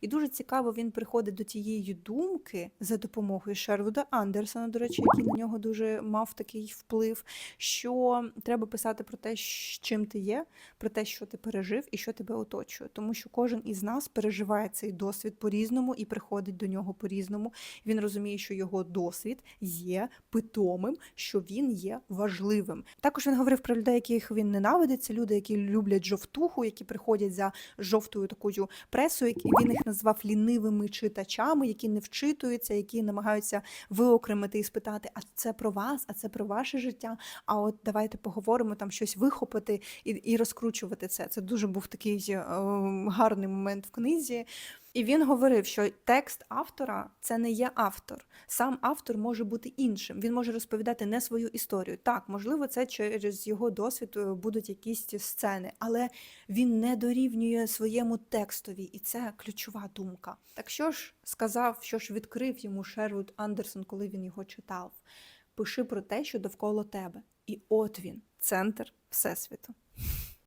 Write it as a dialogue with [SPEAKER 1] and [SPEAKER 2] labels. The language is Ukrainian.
[SPEAKER 1] І дуже цікаво, він приходить до тієї думки за допомогою Шервуда Андерсона, до речі, який на нього дуже мав такий вплив, що треба писати про те, чим ти є, про те, що ти пережив і що тебе оточує. Тому що кожен із нас переживає цей досвід по-різному і приходить до нього по-різному. Він розуміє, що його досвід є питомим, що він є важливим. Також він говорив про людей, яких він ненавидить. Це люди, які люблять жовтуху, які приходять за жовтою такою пресою. які- Він їх назвав лінивими читачами, які не вчитуються, які намагаються виокремити і спитати: а це про вас, а це про ваше життя. А от давайте поговоримо там щось вихопити і, і розкручувати це. Це дуже був такий е, гарний момент в книзі. І він говорив, що текст автора це не є автор. Сам автор може бути іншим. Він може розповідати не свою історію. Так, можливо, це через його досвід е, будуть якісь сцени, але він не дорівнює своєму текстові, і це ключова думка. Так що ж сказав, що ж відкрив йому Шервуд Андерсон, коли він його читав? Пиши про те, що довкола тебе. І от він, центр Всесвіту.